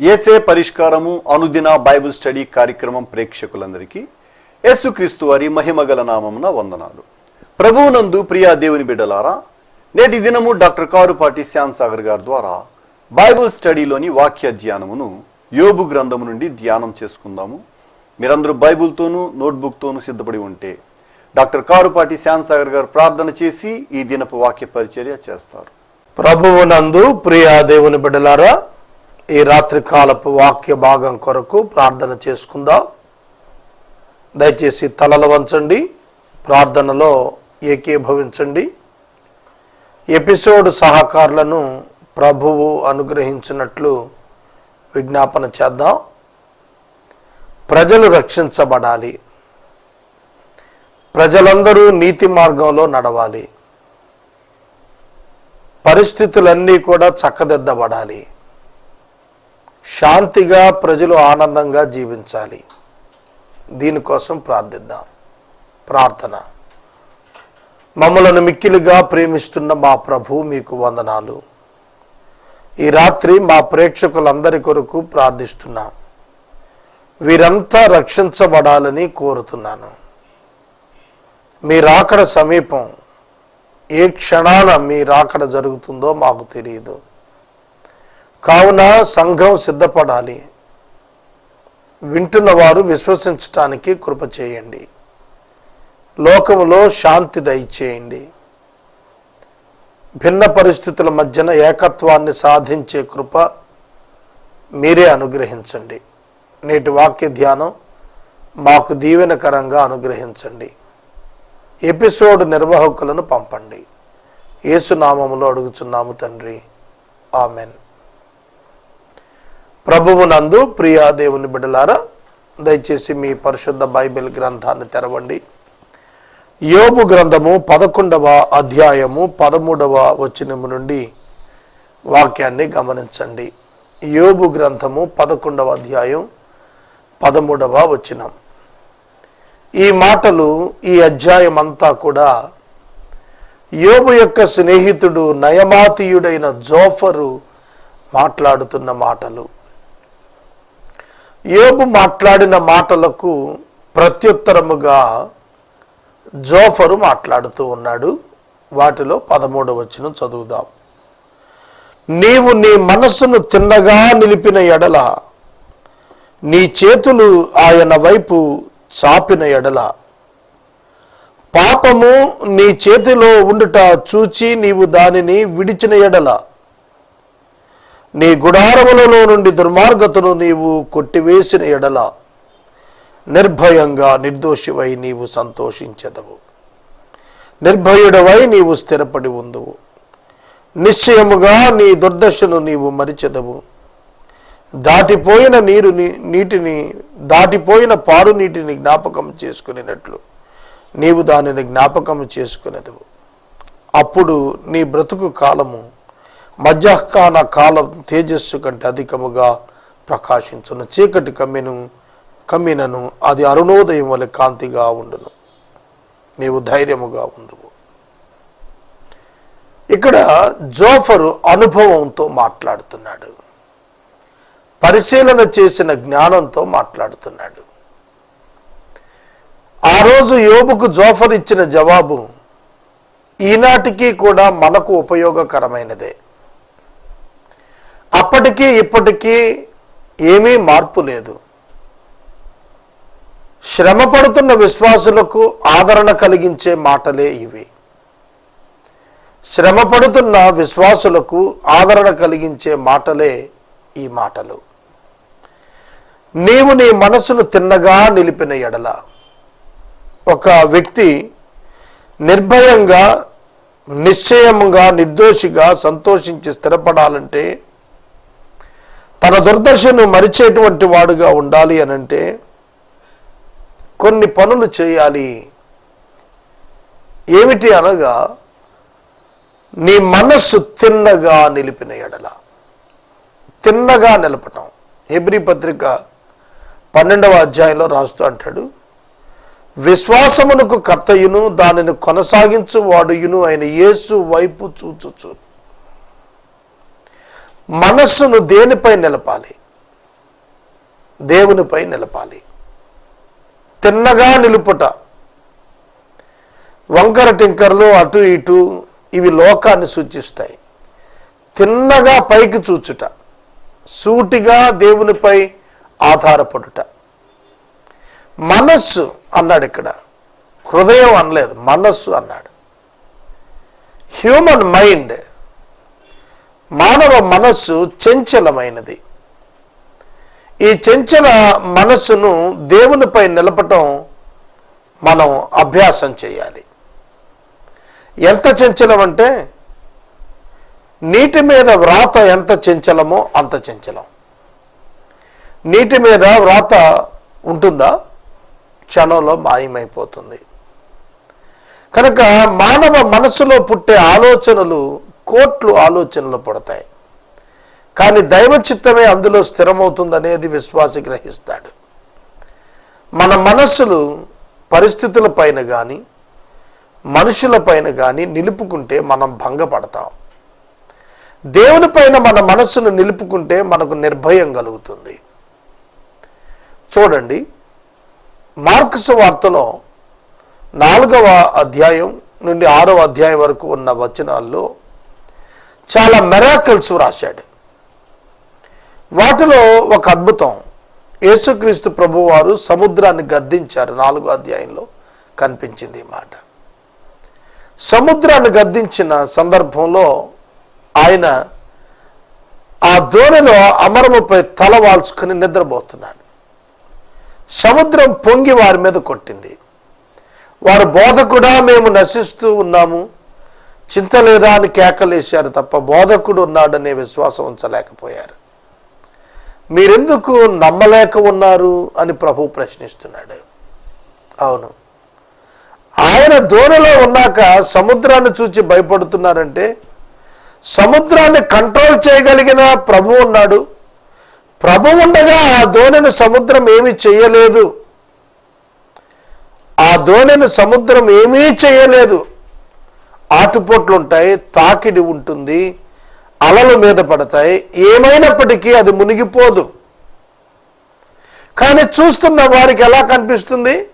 ఏసే పరిష్కారము అనుదిన Bible study కార్యక్రమం ప్రేక్షకులందరికీ యేసుక్రీస్తు వారి మహిమగల నామమున వందనాలు. ప్రభువునందు ప్రియా దేవుని బిడ్డలారా నేటి దినము డాక్టర్ కారుపాటి శ్యామ్ సాగర్ గారి ద్వారా బైబుల్ స్టడీలోని వాక్య ధ్యానమును యోబు గ్రంథము నుండి ధ్యానం చేసుకుందాము. మీరందరూ బైబుల్తోనూ నోట్బుక్తోనూ సిద్ధపడి ఉంటే డాక్టర్ కారుపాటి శ్యామ్ సాగర్ గారు ప్రార్థన చేసి ఈ దినపు వాక్య పరిచర్య చేస్తారు. ప్రభువునందు ప్రియా దేవుని బిడ్డలారా ఈ రాత్రి కాలపు వాక్య భాగం కొరకు ప్రార్థన చేసుకుందాం. దయచేసి తలలు వంచండి ప్రార్థనలో ఏకీభవించండి. ఎపిసోడ్ సహకారులను ప్రభువు అనుగ్రహించినట్లు విజ్ఞాపన చేద్దాం. ప్రజలు రక్షించబడాలి. ప్రజలందరూ నీతి మార్గంలో నడవాలి. పరిస్థితులన్నీ కూడా చక్కదిద్దబడాలి. శాంతిగా ప్రజలు ఆనందంగా జీవించాలి. దీనికోసం ప్రార్థిద్దాం. ప్రార్థన. మమ్మలను మిక్కిలిగా ప్రేమిస్తున్న మా ప్రభు మీకు వందనాలు. ఈ రాత్రి మా ప్రేక్షకులందరి కొరకు ప్రార్థిస్తున్నాం. వీరంతా రక్షించబడాలని కోరుతున్నాను. మీ రాకడ సమీపం ఏ క్షణాన మీ రాకడ జరుగుతుందో మాకు తెలియదు. కావున సంఘం సిద్ధపడాలి. వింటున్నవారు విశ్వసించటానికి కృప చేయండి. లోకములో శాంతి దయచేయండి. భిన్న పరిస్థితుల మధ్యన ఏకత్వాన్ని సాధించే కృప మీరే అనుగ్రహించండి. నేటి వాక్య ధ్యానం మాకు దీవెనకరంగా అనుగ్రహించండి. ఎపిసోడ్ నిర్వాహకులను పంపండి. ఏసునామములో అడుగుచున్నాము తండ్రి. ఆమెన్. ప్రభువునందు ప్రియా దేవుని బిడ్డలారా దయచేసి మీ పరిశుద్ధ బైబిల్ గ్రంథాన్ని తెరవండి. యోబు గ్రంథము పదకొండవ అధ్యాయము పదమూడవ వచనము నుండి వాక్యాన్ని గమనించండి. యోబు గ్రంథము పదకొండవ అధ్యాయం పదమూడవ వచనం. ఈ మాటలు ఈ అధ్యాయం అంతా కూడా యోబు యొక్క స్నేహితుడు నయమాతీయుడైన జోఫరు మాట్లాడుతున్న మాటలు. యోబు మాట్లాడిన మాటలకు ప్రత్యుత్తరముగా జోఫరు మాట్లాడుతూ ఉన్నాడు. వాటిలో పదమూడవ వచ్చిన చదువుదాం. నీవు నీ మనస్సును తిన్నగా నిలిపిన ఎడల నీ చేతులు ఆయన వైపు చాపిన ఎడల. పాపము నీ చేతిలో ఉండుట చూచి నీవు దానిని విడిచిన ఎడల. నీ గుడారములలో నుండి దుర్మార్గతను నీవు కొట్టివేసిన ఎడల నిర్భయంగా నిర్దోషివై నీవు సంతోషించదవు. నిర్భయుడవై నీవు స్థిరపడి ఉందువు. నిశ్చయముగా నీ దుర్దశను నీవు మరిచెదవు. దాటిపోయిన నీరుని నీటిని దాటిపోయిన పారు నీటిని జ్ఞాపకం చేసుకునేటట్లు నీవు దానిని జ్ఞాపకం చేసుకునేదవు. అప్పుడు నీ బ్రతుకు కాలము మధ్యాహ్కాన కాలం తేజస్సు కంటే అధికముగా ప్రకాశించును. చీకటి కమ్మిను కమ్మినను అది అరుణోదయం వలె కాంతిగా ఉండును. నీవు ధైర్యముగా ఉందువు ఇక్కడ జోఫరు అనుభవంతో మాట్లాడుతున్నాడు. పరిశీలన చేసిన జ్ఞానంతో మాట్లాడుతున్నాడు. ఆ రోజు యోబుకు జోఫర్ ఇచ్చిన జవాబు ఈనాటికి కూడా మనకు ఉపయోగకరమైనదే. అప్పటికీ ఇప్పటికీ ఏమీ మార్పు లేదు. శ్రమ పడుతున్న విశ్వాసులకు ఆదరణ కలిగించే మాటలే ఇవి. శ్రమ పడుతున్న విశ్వాసులకు ఆదరణ కలిగించే మాటలే ఈ మాటలు. నీవు నీ మనసును తిన్నగా నిలిపిన ఎడల. ఒక వ్యక్తి నిర్భయంగా నిశ్చయముగా నిర్దోషిగా సంతోషించి స్థిరపడాలంటే తన దుర్దర్శను మరిచేటువంటి వాడుగా ఉండాలి అనంటే కొన్ని పనులు చేయాలి. ఏమిటి అనగా నీ మనస్సు తిన్నగా నిలిపిన ఎడల. తిన్నగా నిలపటం. ఎబ్రి పత్రిక పన్నెండవ అధ్యాయంలో రాస్తూ అంటాడు విశ్వాసమునకు కర్తయును దానిని కొనసాగించు వాడుయును ఆయన యేసు వైపు చూచుచు. మనస్సును దేనిపై నిలపాలి? దేవునిపై నిలపాలి. తిన్నగా నిలుపుట. వంకర టింకర్లు అటు ఇటు ఇవి లోకాన్ని సూచిస్తాయి. తిన్నగా పైకి చూచుట. సూటిగా దేవునిపై ఆధారపడుట. మనస్సు అన్నాడు ఇక్కడ. హృదయం అనలేదు మనస్సు అన్నాడు. హ్యూమన్ మైండ్ మానవ మనస్సు చంచలమైనది. ఈ చంచల మనస్సును దేవునిపై నిలపటం మనం అభ్యాసం చేయాలి. ఎంత చంచలం అంటే నీటి మీద వ్రాత ఎంత చంచలమో అంత చంచలం. నీటి మీద వ్రాత ఉంటుందా? క్షణంలో మాయమైపోతుంది. కనుక మానవ మనసులో పుట్టే ఆలోచనలు కోట్లు ఆలోచనలు పడతాయి. కానీ దైవ చిత్తమే అందులో స్థిరమవుతుందనేది విశ్వాసి గ్రహిస్తాడు. మన మనస్సులు పరిస్థితుల పైన కానీ మనుషుల పైన కానీ నిలుపుకుంటే మనం భంగపడతాం. దేవుని పైన మన మనస్సును నిలుపుకుంటే మనకు నిర్భయం కలుగుతుంది. చూడండి మార్క్స్ వార్తలో నాలుగవ అధ్యాయం నుండి ఆరవ అధ్యాయం వరకు ఉన్న వచనాల్లో చాలా మెరాకల్స్ వ్రాశాడు. వాటిలో ఒక అద్భుతం యేసుక్రీస్తు ప్రభువారు సముద్రాన్ని గద్దించారు నాలుగో అధ్యాయంలో కనిపించింది ఈ మాట. సముద్రాన్ని గద్దించిన సందర్భంలో ఆయన ఆ దోణిలో అమరముపై తల వాల్చుకుని నిద్రపోతున్నాడు. సముద్రం పొంగి వారి మీద కొట్టింది. వారు బోధకుడా మేము నశిస్తూ ఉన్నాము. చింత లేదా అని కేకలేశారు తప్ప బోధకుడు ఉన్నాడనే విశ్వాసం ఉంచలేకపోయారు. మీరెందుకు నమ్మలేక ఉన్నారు అని ప్రభు ప్రశ్నిస్తున్నాడు. అవును. ఆయన దూరంలో ఉన్నాక సముద్రాన్ని చూచి భయపడుతున్నారంటే సముద్రాన్ని కంట్రోల్ చేయగలిగిన ప్రభు ఉన్నాడు. ప్రభు ఉండగా ఆ దోణిని సముద్రం ఏమీ చేయలేదు. ఆ దోణిని సముద్రం ఏమీ చేయలేదు. ఆటుపోట్లు ఉంటాయి తాకిడి ఉంటుంది అలలు మీద పడతాయి ఏమైనప్పటికీ అది మునిగిపోదు. కానీ చూస్తున్న వారికి ఎలా కనిపిస్తుంది?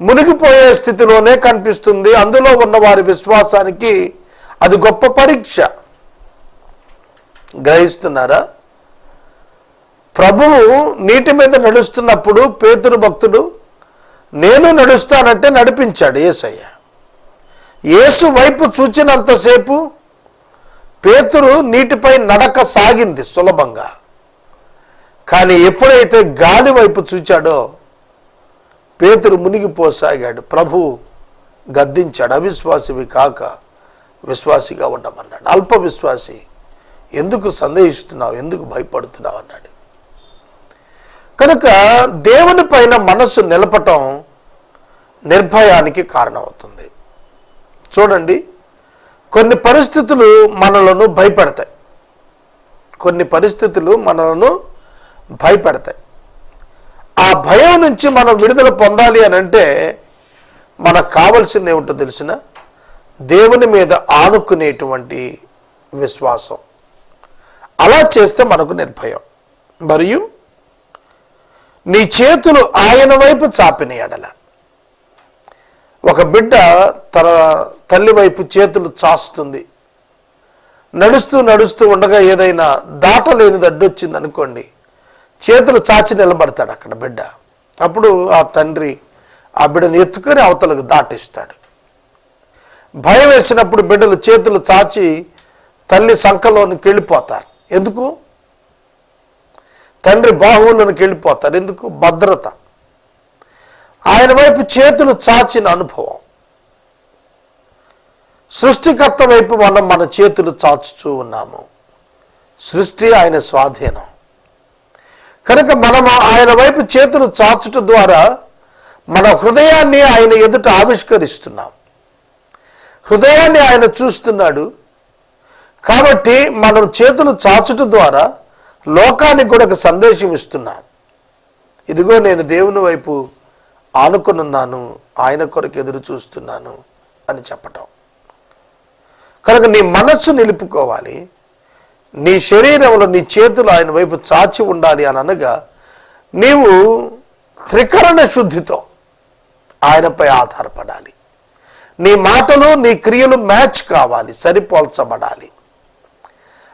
మునిగిపోయే స్థితిలోనే కనిపిస్తుంది. అందులో ఉన్న వారి విశ్వాసానికి అది గొప్ప పరీక్ష. గ్రహిస్తున్నారా? ప్రభువు నీటి మీద నడుస్తున్నప్పుడు పేతురు భక్తుడు నేను నడుస్తానంటే నడిపించాడు ఏసయ్య. యేసు వైపు చూచినంతసేపు పేతురు నీటిపై నడక సాగింది సులభంగా. కానీ ఎప్పుడైతే గాలి వైపు చూచాడో పేతురు మునిగిపోసాగాడు. ప్రభు గద్దించాడు. అవిశ్వాసివి కాక విశ్వాసిగా ఉండమన్నాడు. అల్ప విశ్వాసి ఎందుకు సందేహిస్తున్నావు? ఎందుకు భయపడుతున్నావు? అన్నాడు. కనుక దేవుని పైన మనస్సు నిలపటం నిర్భయానికి కారణమవుతుంది. చూడండి కొన్ని పరిస్థితులు మనలను భయపెడతాయి. కొన్ని పరిస్థితులు మనలను భయపెడతాయి. ఆ భయం నుంచి మనం విడుదల పొందాలి అని అంటే మనకు కావలసింది ఏమిటో తెలిసిన? దేవుని మీద ఆనుకునేటువంటి విశ్వాసం. అలా చేస్తే మనకు నిర్భయం. మరియు నీ చేతులు ఆయన వైపు చాపిన ఎడల. ఒక బిడ్డ తన తల్లి వైపు చేతులు చాస్తుంది. నడుస్తూ నడుస్తూ ఉండగా ఏదైనా దాటలేనిది అడ్డొచ్చింది అనుకోండి చేతులు చాచి నిలబడతాడు అక్కడ బిడ్డ. అప్పుడు ఆ తండ్రి ఆ బిడ్డను ఎత్తుకొని అవతలకు దాటిస్తాడు. భయం వేసినప్పుడు బిడ్డలు చేతులు చాచి తల్లి సంఖలోనికి వెళ్ళిపోతారు. ఎందుకు? తండ్రి బాహువులోనికి వెళ్ళిపోతారు. ఎందుకు? భద్రత. ఆయన వైపు చేతులు చాచిన అనుభవం. సృష్టికర్త వైపు మనం మన చేతులు చాచుచూ ఉన్నాము. సృష్టి ఆయన స్వాధీనం. కనుక మనం ఆయన వైపు చేతులు చాచుట ద్వారా మన హృదయాన్ని ఆయన ఎదుట ఆవిష్కరిస్తున్నాం. హృదయాన్ని ఆయన చూస్తున్నాడు. కాబట్టి మనం చేతులు చాచుట ద్వారా లోకానికి కూడా ఒక సందేశం ఇస్తున్నాం. ఇదిగో నేను దేవుని వైపు ఆనుకునున్నాను ఆయన కొరకు ఎదురు చూస్తున్నాను అని చెప్పటం. కనుక నీ మనస్సు నిలుపుకోవాలి. నీ శరీరంలో నీ చేతులు ఆయన వైపు చాచి ఉండాలి అని అనగా నీవు త్రికరణ శుద్ధితో ఆయనపై ఆధారపడాలి. నీ మాటలు నీ క్రియలు మ్యాచ్ కావాలి సరిపోల్చబడాలి.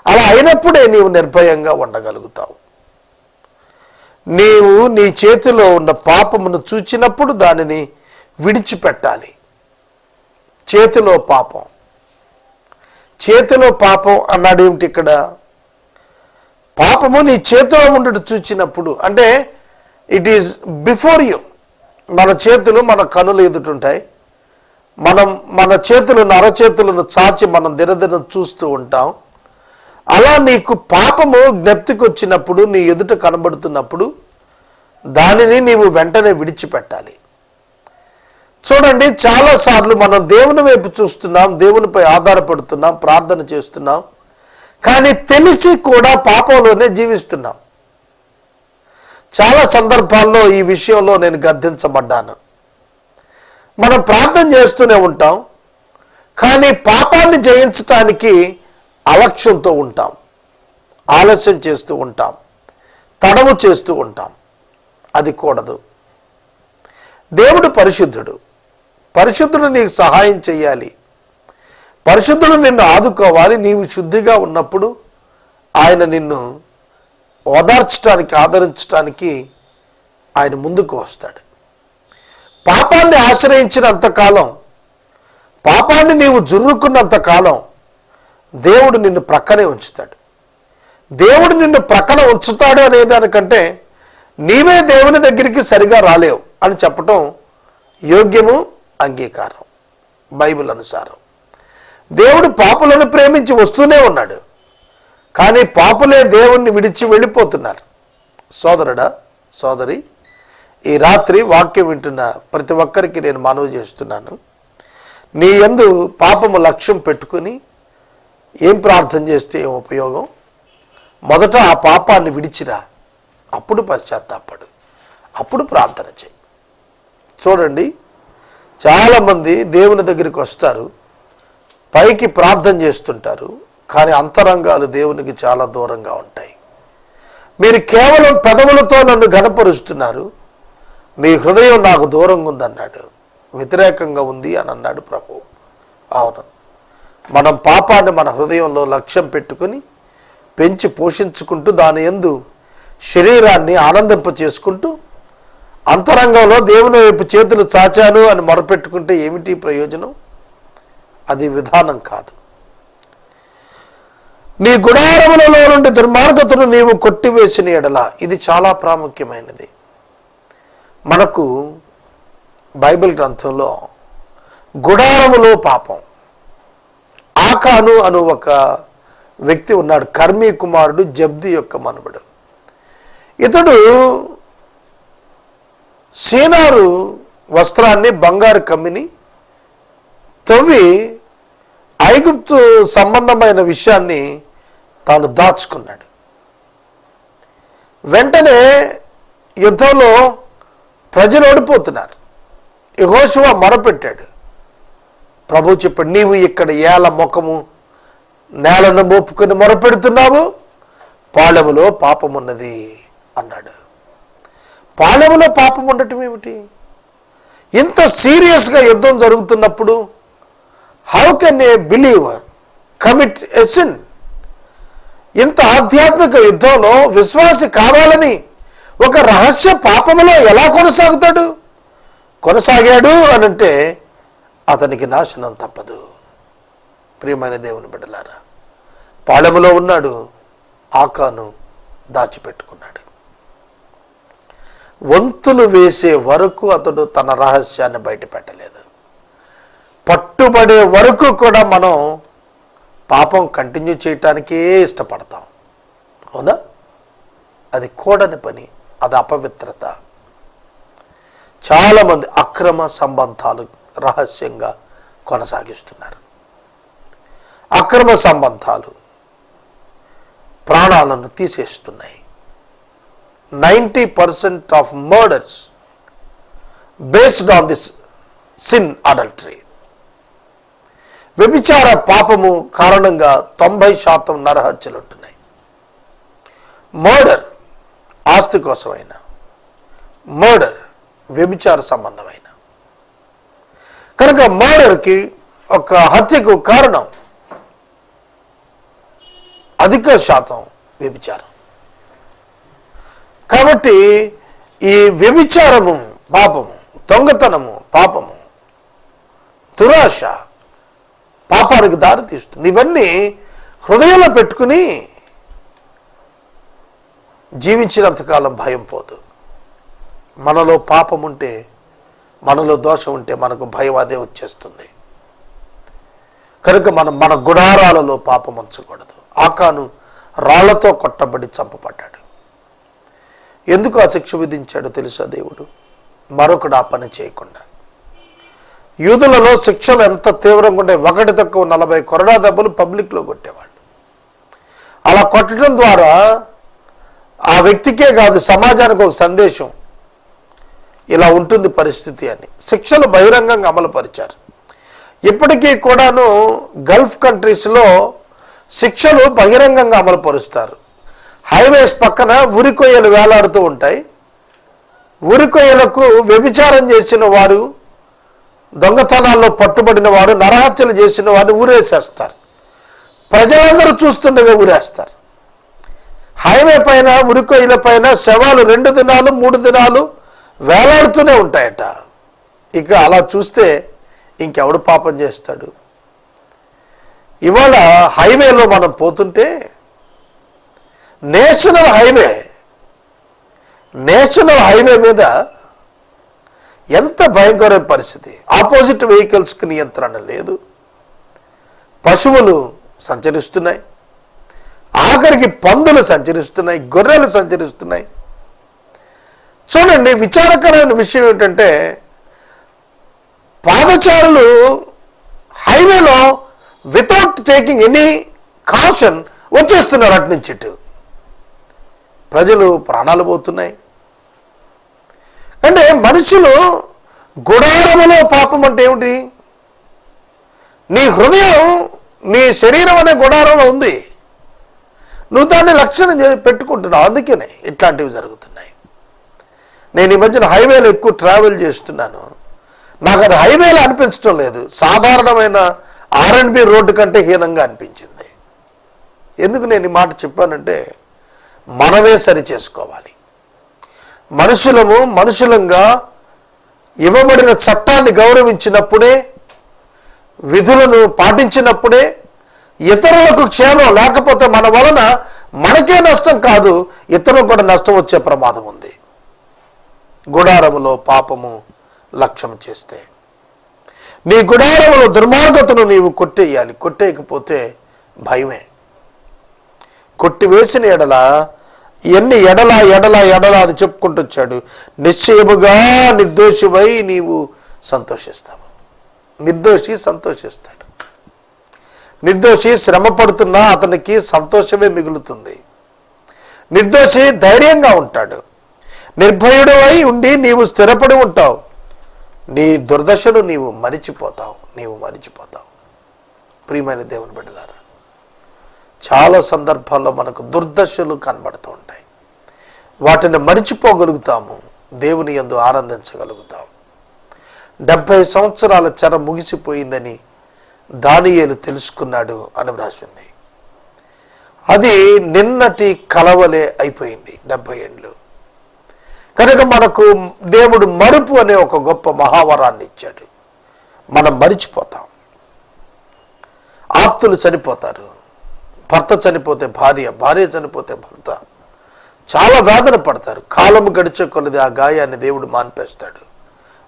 అలా అయినప్పుడే నీవు నిర్భయంగా ఉండగలుగుతావు. నీవు నీ చేతిలో ఉన్న పాపమును చూచినప్పుడు దానిని విడిచిపెట్టాలి. చేతిలో పాపం. చేతిలో పాపం అన్నాడు ఏమిటి ఇక్కడ? పాపము నీ చేతిలో ఉండట చూచినప్పుడు అంటే ఇట్ ఈజ్ బిఫోర్ యూ మన చేతులు మన కనులు ఎదుటుంటాయి. మనం మన చేతులు నరచేతులను చాచి మనం దినదిన చూస్తూ ఉంటాం. అలా నీకు పాపము జ్ఞప్తికి వచ్చినప్పుడు నీ ఎదుట కనబడుతున్నప్పుడు దానిని నీవు వెంటనే విడిచిపెట్టాలి. చూడండి చాలాసార్లు మనం దేవుని వైపు చూస్తున్నాం దేవునిపై ఆధారపడుతున్నాం ప్రార్థన చేస్తున్నాం. కానీ తెలిసి కూడా పాపంలోనే జీవిస్తున్నాం. చాలా సందర్భాల్లో ఈ విషయంలో నేను గద్దించబడ్డాను. మనం ప్రార్థన చేస్తూనే ఉంటాం. కానీ పాపాన్ని జయించటానికి అలక్ష్యంతో ఉంటాం. ఆలస్యం చేస్తూ ఉంటాం. తడవు చేస్తూ ఉంటాం. అది కూడదు. దేవుడు పరిశుద్ధుడు. పరిశుద్ధుడు నీకు సహాయం చేయాలి. పరిశుద్ధుడు నిన్ను ఆదుకోవాలి. నీవు శుద్ధిగా ఉన్నప్పుడు ఆయన నిన్ను ఓదార్చడానికి ఆదరించడానికి ఆయన ముందుకు వస్తాడు. పాపాన్ని ఆశ్రయించినంతకాలం పాపాన్ని నీవు జుర్రుకున్నంతకాలం దేవుడు నిన్ను ప్రక్కనే ఉంచుతాడు. దేవుడు నిన్ను ప్రక్కన ఉంచుతాడు అనే దానికంటే నీవే దేవుని దగ్గరికి సరిగా రాలేవు అని చెప్పటం యోగ్యము అంగీకారం బైబిల్ అనుసారం. దేవుడు పాపులను ప్రేమించి వస్తూనే ఉన్నాడు. కానీ పాపులే దేవుణ్ణి విడిచి వెళ్ళిపోతున్నారు. సోదరుడా సోదరి ఈ రాత్రి వాక్యం వింటున్న ప్రతి ఒక్కరికి నేను మనవి చేస్తున్నాను. నీ యందు పాపము లక్ష్యం పెట్టుకుని ఏం ప్రార్థన చేస్తే ఏం ఉపయోగం? మొదట ఆ పాపాన్ని విడిచిరా. అప్పుడు పశ్చాత్తాపడు. అప్పుడు ప్రార్థన చేయి. చూడండి చాలామంది దేవుని దగ్గరికి వస్తారు. పైకి ప్రార్థన చేస్తుంటారు కానీ అంతరంగాలు దేవునికి చాలా దూరంగా ఉంటాయి. మీరు కేవలం పెదవులతో నన్ను గణపరుస్తున్నారు మీ హృదయం నాకు దూరంగా ఉందన్నాడు వ్యతిరేకంగా ఉంది అని అన్నాడు ప్రభు. అవును. మనం పాపాన్ని మన హృదయంలో లక్ష్యం పెట్టుకుని పెంచి పోషించుకుంటూ దాని ఎందు శరీరాన్ని ఆనందింప చేసుకుంటూ అంతరంగంలో దేవుని వైపు చేతులు చాచాను అని మొరపెట్టుకుంటే ఏమిటి ప్రయోజనం? అది విధానం కాదు. నీ గుడారములలో నుండి దుర్మార్గతను నీవు కొట్టివేసిన ఎడల ఇది చాలా ప్రాముఖ్యమైనది. మనకు బైబిల్ గ్రంథంలో గుడారములో పాపం ఆకాను అను ఒక వ్యక్తి ఉన్నాడు కర్మీ కుమారుడు జబ్ది యొక్క మనుమడు. ఇతడు సీనారు వస్త్రాన్ని బంగారు కమ్మిని తవ్వి ఐగుప్తు సంబంధమైన విషయాన్ని తాను దాచుకున్నాడు. వెంటనే యుద్ధంలో ప్రజలు ఓడిపోతున్నారు. యహోశివ మొరపెట్టాడు. ప్రభు చెప్పాడు నీవు ఇక్కడ ఏల ముఖము నేలను మోపుకొని మొరపెడుతున్నావు? పాళెములో పాపమున్నది అన్నాడు. పాళెములో పాపం ఉండటం ఏమిటి? ఇంత సీరియస్గా యుద్ధం జరుగుతున్నప్పుడు how can a believer commit a sin ఇంత ఆధ్యాత్మిక యుద్ధంలో విశ్వాసి కావాలని ఒక రహస్య పాపములో ఎలా కొనసాగుతాడు? కొనసాగాడు అనంటే అతనికి నాశనం తప్పదు. ప్రియమైన దేవుని బిడ్డలారా పాళెములో ఉన్నాడు ఆకాను దాచిపెట్టుకున్నాడు. వంతులు వేసే వరకు అతడు తన రహస్యాన్ని బయటపెట్టలేదు. పట్టుబడే వరకు కూడా మనం పాపం కంటిన్యూ చేయటానికే ఇష్టపడతాం. అవునా? అది కూడని పని అది అపవిత్రత. చాలామంది అక్రమ సంబంధాలు రహస్యంగా కొనసాగిస్తున్నారు. అక్రమ సంబంధాలు ప్రాణాలను తీసేస్తున్నాయి. Ninety percent of murders based on this sin adultery. వ్యభిచార పాపము కారణంగా తొంభై శాతం నరహత్యలు ఉంటున్నాయి మర్డర్ ఆస్తి కోసమైనా మర్డర్ వ్యభిచార సంబంధమైన. కనుక మర్డర్కి ఒక హత్యకు కారణం అధిక శాతం వ్యభిచారం. కాబట్టి ఈ వ్యభిచారము పాపము దొంగతనము పాపము దురాశ పాపానికి దారి తీస్తుంది. ఇవన్నీ హృదయంలో పెట్టుకుని జీవించినంతకాలం భయం పోదు. మనలో పాపం ఉంటే మనలో దోషం ఉంటే మనకు భయం అదే వచ్చేస్తుంది. కనుక మనం మన గుడారాలలో పాపం ఉంచకూడదు. ఆకాను రాళ్ళతో కొట్టబడి చంపబడ్డాడు. ఎందుకు ఆ శిక్ష విధించాడో తెలుసా దేవుడు? మరొకడు ఆ పని చేయకుండా. యూదులలో శిక్షలు ఎంత తీవ్రంగా ఉంటే ఒకటి తక్కువ నలభై కొరడా దెబ్బలు పబ్లిక్లో కొట్టేవాళ్ళు. అలా కొట్టడం ద్వారా ఆ వ్యక్తికే కాదు సమాజానికి ఒక సందేశం. ఇలా ఉంటుంది పరిస్థితి అని శిక్షలు బహిరంగంగా అమలుపరిచారు. ఇప్పటికీ కూడాను గల్ఫ్ కంట్రీస్లో శిక్షలు బహిరంగంగా అమలుపరుస్తారు. హైవేస్ పక్కన ఉరికొయ్యలు వేలాడుతూ ఉంటాయి. ఉరికొయ్యలకు వ్యభిచారం చేసిన వారు దొంగతనాల్లో పట్టుబడిన వారు నరహత్యలు చేసిన వారిని ఊరేసేస్తారు. ప్రజలందరూ చూస్తుండగా ఊరేస్తారు. హైవే పైన ఉరికొయ్యల పైన శవాలు రెండు దినాలు మూడు దినాలు వేలాడుతూనే ఉంటాయట. ఇక అలా చూస్తే ఇంకెవడు పాపం చేస్తాడు? ఇవాళ హైవేలో మనం పోతుంటే నేషనల్ హైవే నేషనల్ హైవే మీద ఎంత భయంకరమైన పరిస్థితి. ఆపోజిట్ వెహికల్స్కి నియంత్రణ లేదు. పశువులు సంచరిస్తున్నాయి. ఆఖరికి పందులు సంచరిస్తున్నాయి. గొర్రెలు సంచరిస్తున్నాయి. చూడండి విచారకరమైన విషయం ఏంటంటే పాదచారులు హైవేలో వితౌట్ టేకింగ్ ఎనీ కాషన్ వచ్చేస్తున్నారు అటు నుంచి ఇటు. ప్రజలు ప్రాణాలు పోతున్నాయి. అంటే మనుషులు గుడారములో పాపం అంటే ఏమిటి? నీ హృదయం నీ శరీరం అనే గుడారంలో ఉంది. నువ్వు దాన్ని లక్షణం పెట్టుకుంటున్నావు. అందుకనే ఇట్లాంటివి జరుగుతున్నాయి. నేను ఈ మధ్యన హైవేలో ఎక్కువ ట్రావెల్ చేస్తున్నాను. నాకు అది హైవేలో అనిపించడం లేదు. సాధారణమైన ఆర్ఎండ్బి రోడ్డు కంటే హీనంగా అనిపించింది. ఎందుకు నేను ఈ మాట చెప్పానంటే మనమే సరి చేసుకోవాలి. మనుషులము మనుషులంగా ఇవ్వబడిన చట్టాన్ని గౌరవించినప్పుడే విధులను పాటించినప్పుడే ఇతరులకు క్షేమం లేకపోతే మన వలన మనకే నష్టం కాదు ఇతరులకు కూడా నష్టం వచ్చే ప్రమాదం ఉంది. గుడారములో పాపము లక్ష్యం చేస్తే. నీ గుడారములో దుర్మార్గతను నీవు కొట్టేయాలి. కొట్టేయకపోతే భయమే. కొట్టివేసిన ఎడల ఎన్ని ఎడల ఎడల ఎడల అని చెప్పుకుంటొచ్చాడు నిశ్చయముగా నిర్దోషివై నీవు సంతోషిస్తావు. నిర్దోషి సంతోషిస్తాడు. నిర్దోషి శ్రమ పడుతున్నా అతనికి సంతోషమే మిగులుతుంది. నిర్దోషి ధైర్యంగా ఉంటాడు. నిర్భయుడు అయి ఉండి నీవు స్థిరపడి ఉంటావు. నీ దుర్దశను నీవు మరిచిపోతావు. నీవు మరిచిపోతావు. ప్రియమైన దేవుని బిడ్డలారా చాలా సందర్భాల్లో మనకు దుర్దశలు కనబడుతూ ఉంటాయి. వాటిని మరిచిపోగలుగుతాము. దేవుని ఎందు ఆనందించగలుగుతాం డెబ్భై సంవత్సరాల చెర ముగిసిపోయిందని దానియేలు తెలుసుకున్నాడు అని వ్రాసింది. అది నిన్నటి కలవలే అయిపోయింది డెబ్భై ఏండ్లు కనుక మనకు దేవుడు మరుపు అనే ఒక గొప్ప మహావరాన్ని ఇచ్చాడు. మనం మరిచిపోతాం. ఆప్తులు చనిపోతారు. భర్త చనిపోతే భార్య భార్య చనిపోతే భర్త. చాలా వేదన పడతారు. కాలం గడిచే కొలది ఆ గాయాన్ని దేవుడు మాన్పేస్తాడు.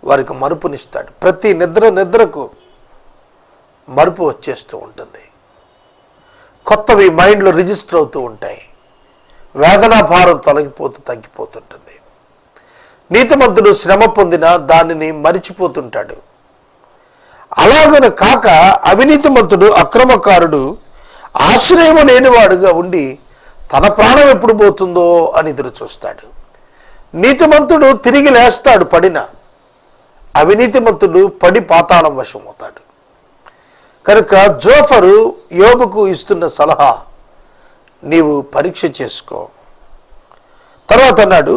వారికి మరుపునిస్తాడు. ప్రతి నిద్ర నిద్రకు మరుపు వచ్చేస్తూ ఉంటుంది. కొత్తవి మైండ్లో రిజిస్టర్ అవుతూ ఉంటాయి. వేదనా భారం తొలగిపోతూ తగ్గిపోతుంటుంది నీతిమంతుడు శ్రమ పొందిన దానిని మరిచిపోతుంటాడు. అలాగన కాక అవినీతిమంతుడు అక్రమకారుడు ఆశ్రయము లేనివాడుగా ఉండి తన ప్రాణం ఎప్పుడు పోతుందో అని ఎదురు చూస్తాడు నీతిమంతుడు తిరిగి లేస్తాడు పడిన అవినీతిమంతుడు పడి పాతాళం వశమవుతాడు. కనుక జోఫరు యోబుకు ఇస్తున్న సలహా నీవు పరీక్ష చేసుకో. తర్వాత అన్నాడు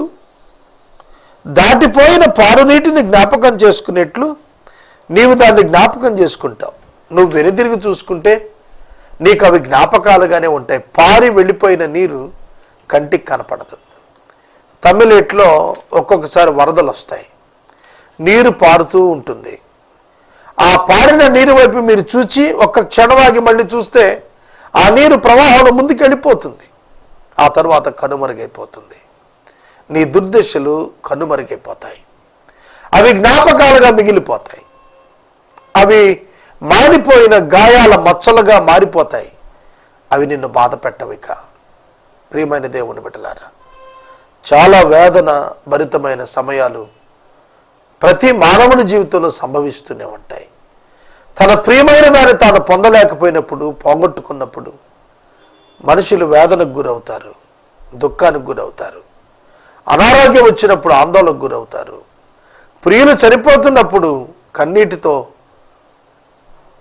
దాటిపోయిన పారునీటిని జ్ఞాపకం చేసుకునేట్లు నీవు దాన్ని జ్ఞాపకం చేసుకుంటావు. నువ్వు వెనుదిరిగి చూసుకుంటే నీకు అవి జ్ఞాపకాలుగానే ఉంటాయి. పారి వెళ్ళిపోయిన నీరు కంటికి కనపడదు. తమిళేట్లో ఒక్కొక్కసారి వరదలు వస్తాయి. నీరు పారుతూ ఉంటుంది. ఆ పారిన నీరు వైపు మీరు చూచి ఒక్క క్షణవాగి మళ్ళీ చూస్తే ఆ నీరు ప్రవాహంలో ముందుకు వెళ్ళిపోతుంది ఆ తర్వాత కనుమరుగైపోతుంది. నీ దుర్దశలు కనుమరుగైపోతాయి. అవి జ్ఞాపకాలుగా మిగిలిపోతాయి. అవి మారిపోయిన గాయాల మచ్చలుగా మారిపోతాయి. అవి నిన్ను బాధ పెట్టవిక. ప్రియమైన దేవుని బిడ్డలారా చాలా వేదన భరితమైన సమయాలు ప్రతి మానవుని జీవితంలో సంభవిస్తూనే ఉంటాయి. తన ప్రియమైన దాన్ని తాను పొందలేకపోయినప్పుడు పోగొట్టుకున్నప్పుడు మనుషులు వేదనకు గురవుతారు దుఃఖానికి గురవుతారు. అనారోగ్యం వచ్చినప్పుడు ఆందోళనకు గురవుతారు. ప్రియులు చనిపోతున్నప్పుడు కన్నీటితో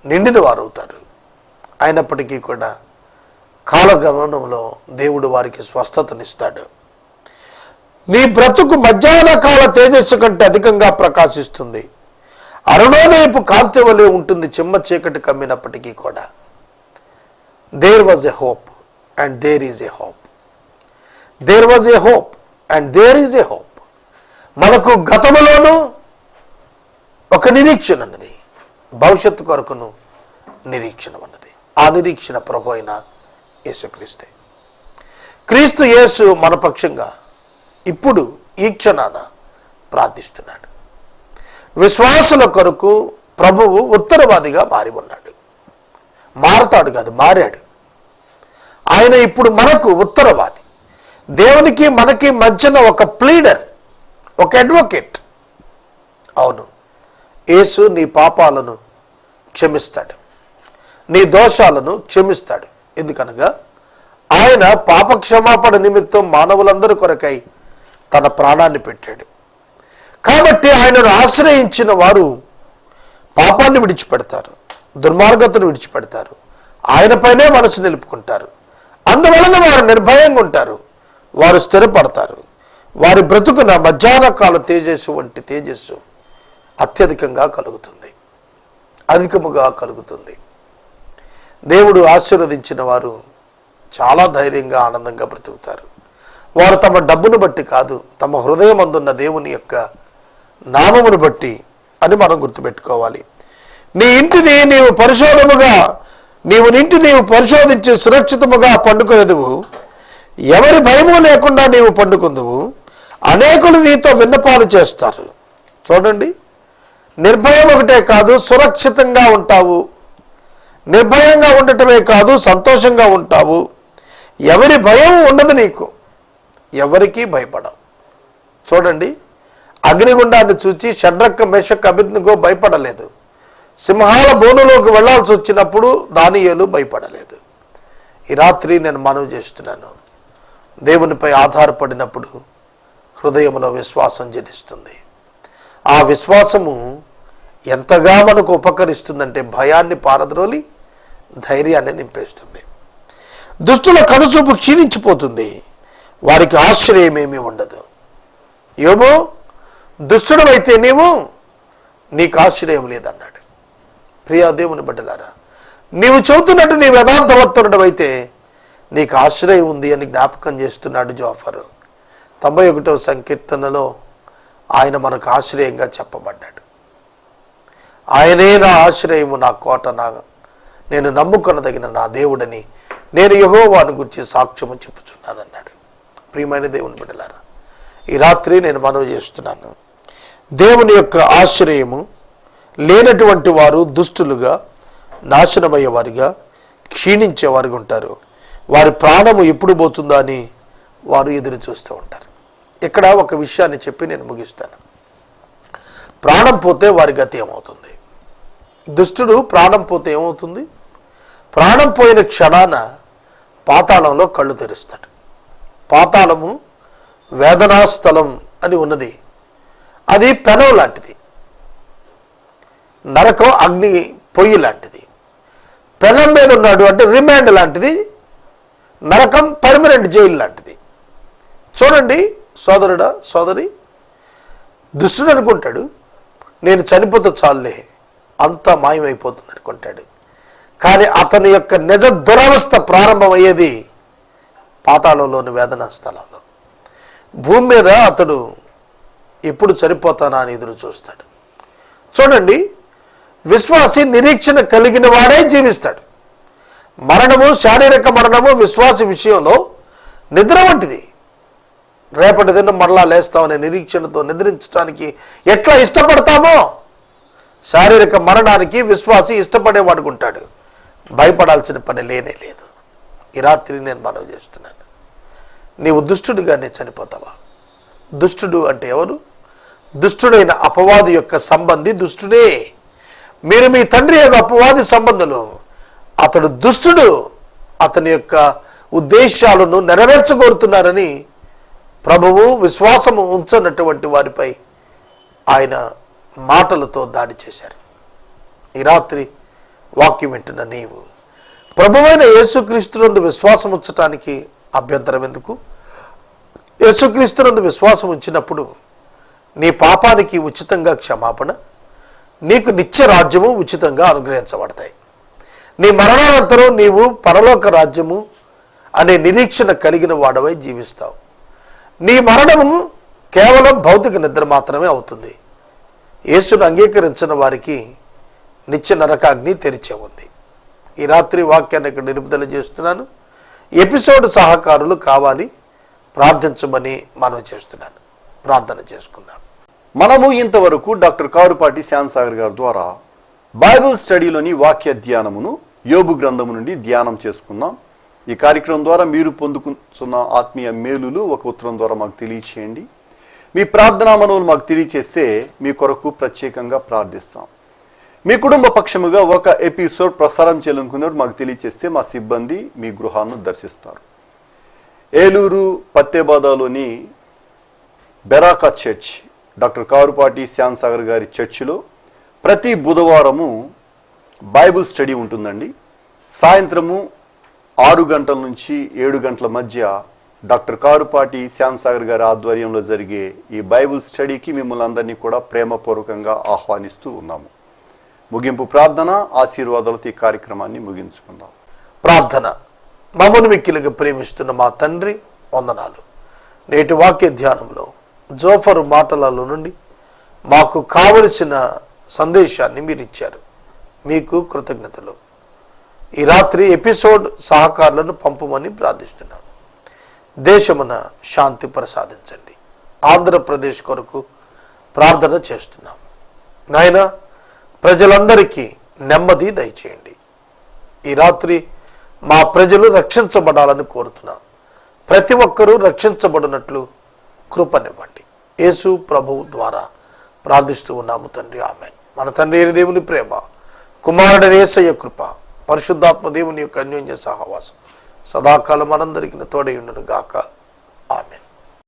నిండిన వారు అవుతారు అయినప్పటికీ కూడా కాలగమనంలో దేవుడు వారికి స్వస్థతనిస్తాడు. నీ బ్రతుకు మధ్యాహ్న కాల తేజస్సు కంటే అధికంగా ప్రకాశిస్తుంది. అరుణోదయపు కాంతి వలె ఉంటుంది చిమ్మ చీకటి కమ్మినప్పటికీ కూడా. There was a hope and there is a hope there was a hope and there is a hope మనకు గతములోనూ ఒక నిరీక్షణ అన్నది భవిష్యత్తు కొరకును నిరీక్షణ ఉన్నది. ఆ నిరీక్షణ ప్రభు అయిన యేసుక్రీస్తే. క్రీస్తు యేసు మన పక్షంగా ఇప్పుడు ఈ క్షణాన ప్రార్థిస్తున్నాడు. విశ్వాసుల కొరకు ప్రభువు ఉత్తరవాదిగా మారి ఉన్నాడు. మారతాడు కాదు మారాడు. ఆయన ఇప్పుడు మనకు ఉత్తరవాది. దేవునికి మనకి మధ్యన ఒక ప్లీడర్ ఒక అడ్వకేట్ అవును. యేసు నీ పాపాలను క్షమిస్తాడు. నీ దోషాలను క్షమిస్తాడు. ఎందుకనగా ఆయన పాప క్షమాపణ నిమిత్తం మానవులందరి కొరకై తన ప్రాణాన్ని పెట్టాడు. కాబట్టి ఆయనను ఆశ్రయించిన వారు పాపాన్ని విడిచిపెడతారు. దుర్మార్గతను విడిచిపెడతారు. ఆయనపైనే మనసు నిలుపుకుంటారు. అందువలన వారు నిర్భయంగా ఉంటారు. వారు స్థిరపడతారు. వారి బ్రతుకున మధ్యాహ్న కాల తేజస్సు వంటి తేజస్సు అత్యధికంగా కలుగుతుంది. అధికముగా కలుగుతుంది. దేవుడు ఆశీర్వదించిన వారు చాలా ధైర్యంగా ఆనందంగా బ్రతుకుతారు. వారు తమ డబ్బును బట్టి కాదు తమ హృదయం అందున్న దేవుని యొక్క నామమును బట్టి అని మనం గుర్తుపెట్టుకోవాలి. నీ ఇంటిని నీవు పరిశోధముగా నీవు నింటి నీవు పరిశోధించి సురక్షితముగా పండుకొనదువు. ఎవరి భయము లేకుండా నీవు పండుకుందువు అనేకులు నీతో విన్నపాలు చేస్తారు. చూడండి నిర్భయం ఒకటే కాదు సురక్షితంగా ఉంటావు. నిర్భయంగా ఉండటమే కాదు సంతోషంగా ఉంటావు. ఎవరి భయం ఉండదు నీకు ఎవరికీ భయపడవు. చూడండి అగ్నిగుండాన్ని చూచి షడ్రక్క మేషక్ అభిజ్ఞగో భయపడలేదు. సింహాల బోనులోకి వెళ్ళాల్సి వచ్చినప్పుడు దానియేలు భయపడలేదు. ఈ రాత్రి నేను మనవి చేస్తున్నాను. దేవునిపై ఆధారపడినప్పుడు హృదయంలో విశ్వాసం జనిస్తుంది. ఆ విశ్వాసము ఎంతగా మనకు ఉపకరిస్తుందంటే భయాన్ని పారద్రోలి ధైర్యాన్ని నింపేస్తుంది. దుష్టుల కనుచూపు క్షీణించిపోతుంది. వారికి ఆశ్రయమేమీ ఉండదు. ఏమో దుష్టుడమైతే నీవు నీకు ఆశ్రయం లేదన్నాడు. ప్రియా దేవుని బిడ్డలారా నీవు చెబుతున్నట్టు నీ వేదాంతవర్తుడు అయితే నీకు ఆశ్రయం ఉంది అని జ్ఞాపకం చేస్తున్నాడు జోఫరు. తొంభై ఒకటవ సంకీర్తనలో ఆయన మనకు ఆశ్రయంగా చెప్పబడ్డాడు. ఆయనే నా ఆశ్రయము నా కోట నా నేను నమ్ముకొనదగిన నా దేవుడని నేను యహోవాను గురించి సాక్ష్యము చెప్పుచున్నానన్నాడు. ప్రియమైన దేవుని బిడ్డలారా ఈ రాత్రి నేను మనవి చేస్తున్నాను. దేవుని యొక్క ఆశ్రయము లేనటువంటి వారు దుష్టులుగా నాశనమయ్యేవారిగా క్షీణించేవారుగా ఉంటారు. వారి ప్రాణము ఎప్పుడు పోతుందా అని వారు ఎదురు చూస్తూ ఉంటారు. ఇక్కడ ఒక విషయాన్ని చెప్పి నేను ముగిస్తాను. ప్రాణం పోతే వారి గతి ఏమవుతుంది? దుష్టుడు ప్రాణం పోతే ఏమవుతుంది? ప్రాణం పోయిన క్షణాన పాతాళంలో కళ్ళు తెరుస్తాడు. పాతాళము వేదనా స్థలం అని ఉన్నది. అది పెనం లాంటిది. నరకం అగ్ని పొయ్యి లాంటిది. పెనం మీద ఉన్నాడు అంటే రిమాండ్ లాంటిది. నరకం పర్మనెంట్ జైలు లాంటిది. చూడండి సోదరుడా సోదరి దుష్టుడు అనుకుంటాడు నేను చనిపోతే చాలులే అంతా మాయమైపోతుంది అనుకుంటాడు. కానీ అతని యొక్క నిజ దురవస్థ ప్రారంభమయ్యేది పాతాళంలోని వేదన స్థలంలో. భూమి మీద అతడు ఎప్పుడు చనిపోతానా అని ఎదురు చూస్తాడు. చూడండి విశ్వాసి నిరీక్షణ కలిగిన వాడే జీవిస్తాడు. మరణము శారీరక మరణము విశ్వాస విషయంలో నిద్ర వంటిది. రేపటి దినం మరలా లేస్తామనే నిరీక్షణతో నిద్రించడానికి ఎట్లా ఇష్టపడతామో? శారీరక మరణానికి విశ్వాసి ఇష్టపడేవాడు ఉంటాడు. భయపడాల్సిన పని లేనే లేదు. ఈ రాత్రి నేను మనవి చేస్తున్నాను. నీవు దుష్టుడిగానే చనిపోతావా? దుష్టుడు అంటే ఎవరు? దుష్టుడైన అపవాది యొక్క సంబంధి దుష్టుడే. మీరు మీ తండ్రి యొక్క అపవాది సంబంధులు. అతడు దుష్టుడు. అతని యొక్క ఉద్దేశాలను నెరవేర్చగోరుతున్నారని ప్రభువు విశ్వాసము ఉంచనటువంటి వారిపై ఆయన మాటలతో దాడి చేశారు. ఈ రాత్రి వాక్యం వింటున్న నీవు ప్రభువైన యేసుక్రీస్తునందు విశ్వాసం ఉంచటానికి అభ్యంతరం ఎందుకు? యేసుక్రీస్తునందు విశ్వాసం ఉంచినప్పుడు నీ పాపానికి ఉచితంగా క్షమాపణ నీకు నిత్య రాజ్యము ఉచితంగా అనుగ్రహించబడతాయి. నీ మరణానంతరం నీవు పరలోక రాజ్యము అనే నిరీక్షణ కలిగిన వాడవై జీవిస్తావు. నీ మరణము కేవలం భౌతిక నిద్ర మాత్రమే అవుతుంది. యేసును అంగీకరించిన వారికి నిత్య నరకాగ్ని తెరిచే ఉంది. ఈ రాత్రి వాక్యాన్ని ఇక్కడ నిలుపుదల చేస్తున్నాను. ఎపిసోడ్ సహకారులు కావాలి ప్రార్థించమని మనం చేస్తున్నాను. ప్రార్థన చేసుకుందాం. మనము ఇంతవరకు డాక్టర్ కారుపాటి శ్యాన్సాగర్ గారి ద్వారా బైబుల్ స్టడీలోని వాక్య ధ్యానమును యోబు గ్రంథము నుండి ధ్యానం చేసుకున్నాం ఈ కార్యక్రమం ద్వారా మీరు పొందుకున్న ఆత్మీయ మేలులు ఒక ఉత్తరం ద్వారా మాకు తెలియచేయండి. మీ ప్రార్థనా మనవులు మాకు తెలియచేస్తే మీ కొరకు ప్రత్యేకంగా ప్రార్థిస్తాం. మీ కుటుంబ పక్షముగా ఒక ఎపిసోడ్ ప్రసారం చేయాలనుకున్నప్పుడు మాకు తెలియచేస్తే మా సిబ్బంది మీ గృహాన్ని దర్శిస్తారు. Eluru పత్తేబాదాలోని Beracah church doctor Karupati Shyam Sagar గారి చర్చిలో ప్రతి బుధవారము బైబుల్ స్టడీ ఉంటుందండి. సాయంత్రము ఆరు గంటల నుంచి ఏడు గంటల మధ్య డాక్టర్ కారుపాటి శ్యామ్ సాగర్ గారి ఆధ్వర్యంలో జరిగే ఈ బైబుల్ స్టడీకి మిమ్మల్ని అందరినీ కూడా ప్రేమపూర్వకంగా ఆహ్వానిస్తూ ఉన్నాము. ముగింపు ప్రార్థన ఆశీర్వాదాలతో ఈ కార్యక్రమాన్ని ముగించుకుందాం. ప్రార్థన. మమ్మను మిక్కిలిగా ప్రేమిస్తున్న మా తండ్రి వందనాలు. నేటి వాక్య ధ్యానంలో జోఫర్ మాటలలో నుండి మాకు కావలసిన సందేశాన్ని మీరు ఇచ్చారు మీకు కృతజ్ఞతలు. ఈ రాత్రి ఎపిసోడ్ సహకారులను పంపమని ప్రార్థిస్తున్నాం. దేశమున శాంతి ప్రసాదించండి. ఆంధ్రప్రదేశ్ కొరకు ప్రార్థన చేస్తున్నాం. నాయన ప్రజలందరికీ నెమ్మది దయచేయండి. ఈ రాత్రి మా ప్రజలు రక్షించబడాలని కోరుతున్నాం. ప్రతి ఒక్కరూ రక్షించబడినట్లు కృపనివ్వండి. యేసు ప్రభువు ద్వారా ప్రార్థిస్తూ ఉన్నాము తండ్రి. ఆమె మన తండ్రి దేవుని ప్రేమ కుమారుడనేస యొక్క కృప పరిశుద్ధాత్మ దేవుని యొక్క అన్యోన్య సహవాసం సదాకాలం అనందరికీ తోడై ఉండును గాక ఆమెను.